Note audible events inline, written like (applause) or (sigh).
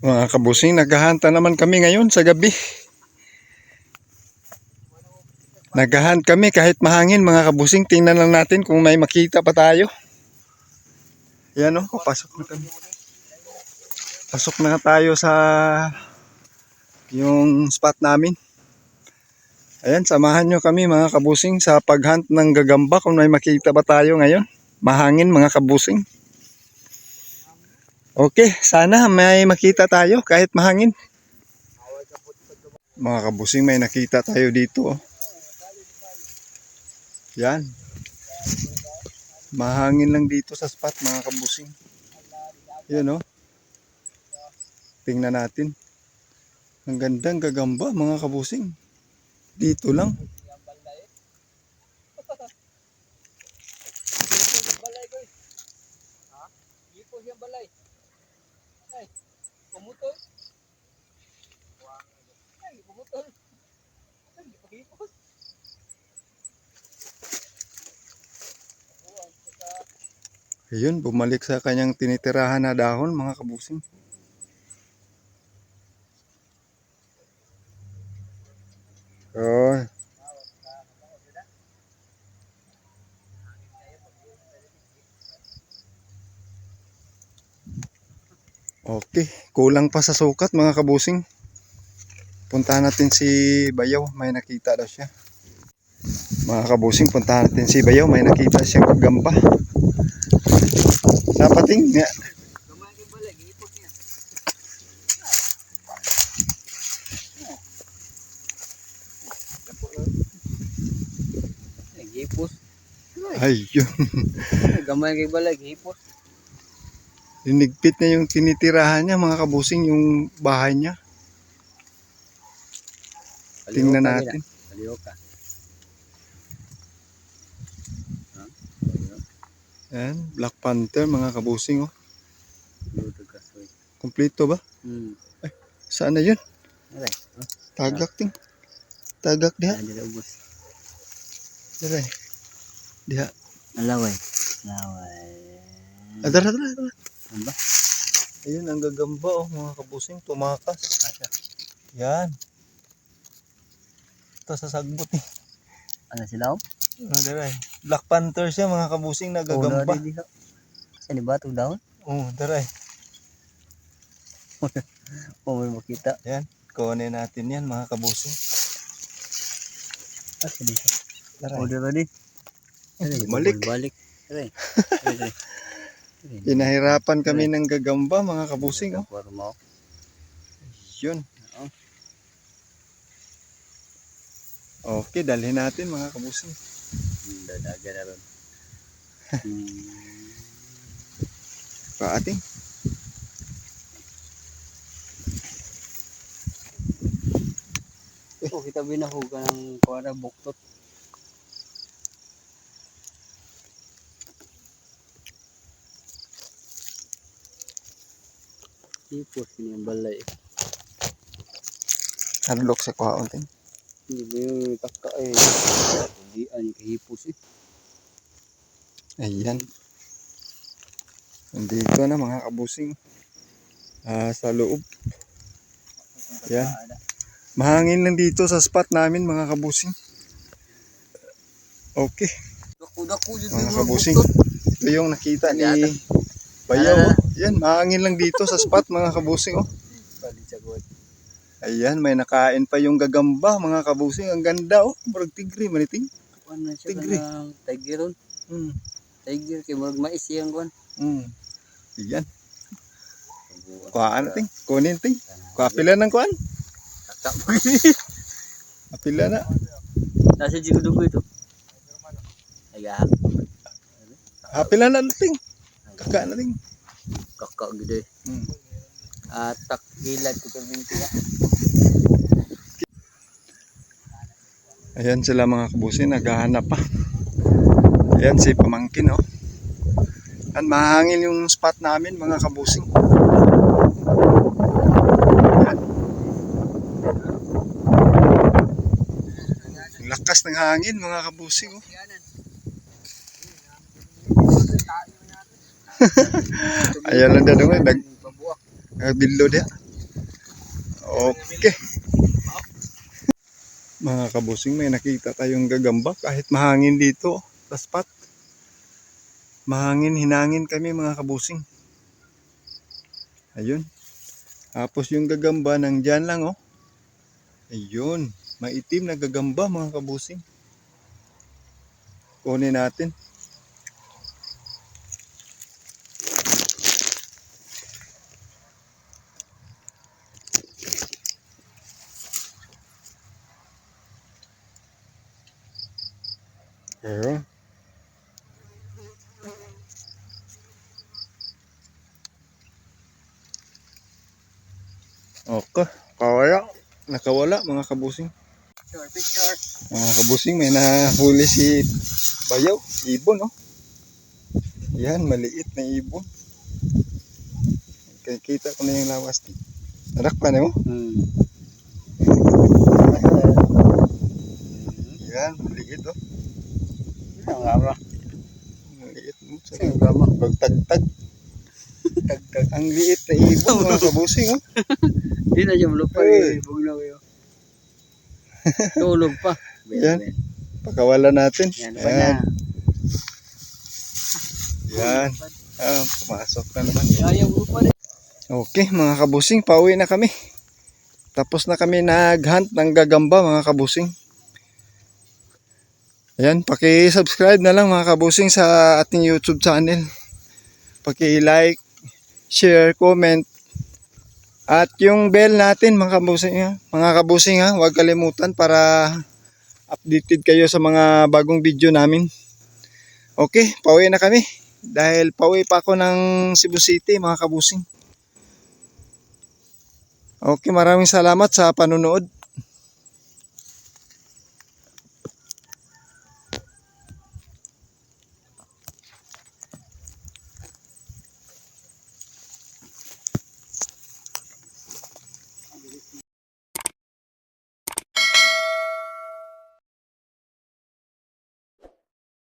Mga kabusing, naghahanta naman kami ngayon sa gabi. Naghahunt kami kahit mahangin mga kabusing. Tingnan lang natin kung may makita pa tayo. Yan o, papasok na kami. Pasok na tayo sa yung spot namin. Ayan, samahan nyo kami mga kabusing sa paghunt ng gagamba kung may makita ba tayo ngayon. Mahangin mga kabusing. Okay, sana may makita tayo kahit mahangin. Mga kabusing, may nakita tayo dito. oh. Yan. Mahangin lang dito sa spot mga kabusing. Yan oh. Tingnan natin. Ang gandang gagamba mga kabusing. Dito lang. balay ko. Ha? Ipos yung balay. Ay, pumutol. Ay, pumutol. Ay, ipos. Ayun, bumalik sa kanyang tinitirahan na dahon mga kabusing. Oh. Okay, kulang pa sa sukat mga kabusing. Puntahan natin si Bayaw, may nakita daw siya. Mga kabusing, puntahan natin si Bayaw, may nakita siyang gamba. Napating nga. Ay. Ayun. Gamay kay balay, ipos. Linigpit na yung tinitirahan niya mga kabusing yung bahay niya. Tingnan natin. Kaliw ka. Ayan, Black Panther mga kabusing oh. Kompleto ba? Hmm. Saan na yun? Aray. Tagak ting. Tagak diha. Na ubos. Diray. Diha. Alaway. Alaway. Adara, adara, adara. Ano ba? Ayun, ang gagamba oh mga kabusing. Tumakas. Yan. Ito sa sagbot eh. Ano sila? Ano diray? Black Panther siya mga kabusing na gagamba. Sa ni batong daon? Oo, diray. O may makita. Kunin natin yan mga kabusing. Ah, sa dito. Diray. O, dito di. Bumalik. Balik. (laughs) Pinahirapan kami ng gagamba mga kabusing oh. Yun. Oo. Okay, dalhin natin mga kabusing. Hmm, Dadaga na ron. Hmm. (laughs) Paating. Oh, kita binahugan ng kuwara buktot. Ipos yun yung balay. Hadlok sa kuhaon ting. Hindi ba yung kaka eh. Hindi an kahipos eh. Ayan. Nandito na mga kabusing. Ah, sa loob. Ayan. Mahangin lang dito sa spot namin mga kabusing. Okay. Mga kabusing. Ito yung nakita ni. Bayaw. Yan, mahangin lang dito sa spot mga kabusing. Oh. Ayan, may nakain pa yung gagamba mga kabusing. Ang ganda oh. Murag tigri, maniting. Kuwan na siya. Hmm. Tiger kay murag mais yang kuwan. Hmm. Ayan. Kuhaan natin. Kunin ting. Kuapila ng. Kaka. (laughs) Apila na. Nasa jigudugo ito. Ay. Apila na ting. Kaka na ting. Kaka gede. Hmm. Atak hilad ko sa binti ya. Ayan sila mga kabusin, naghahanap pa. Ayan si Pamangkin, oh. At mahangin yung spot namin, mga kabusing. Lakas ng hangin, mga kabusing, oh. (laughs) Ayan lang dito, nag, Pabuak. nagbildo dia. Okay. Mga kabusing, may nakita tayong gagamba kahit mahangin dito. Sa spot. Mahangin, hinangin kami mga kabusing. Ayun. Tapos yung gagamba nandyan lang oh. Ayun. Maitim na gagamba mga kabusing. Kunin natin. Ayun. Okay. Kawala. Nakawala mga kabusing. Picture, picture. Mga kabusing, may nahuli si Bayaw. Ibon, oh. Yan, maliit na ibon. Kaya kita ko na yung lawas. Narak pa na mo? Hmm. Yan, maliit, oh. Ang ara. Maliit mo. Ang gama. Pagtagtag. Tagtag. Ang liit na ibon, mga kabusing, oh. (laughs) Di na siya. Eh. Huwag na kayo. Tulog pa. Yan. Pakawala natin. Yan niya. Yan. Ah, pumasok na naman. Okay, mga kabusing, pauwi na kami. Tapos na kami nag-hunt ng gagamba, mga kabusing. Ayan, paki-subscribe na lang mga kabusing sa ating YouTube channel. Paki-like, share, comment. At yung bell natin, mga kabusing, mga kabusing, ha? huwag kalimutan para updated kayo sa mga bagong video namin. Okay, pauwi na kami. Dahil pauwi pa ako ng Cebu City, mga kabusing. Okay, maraming salamat sa panonood.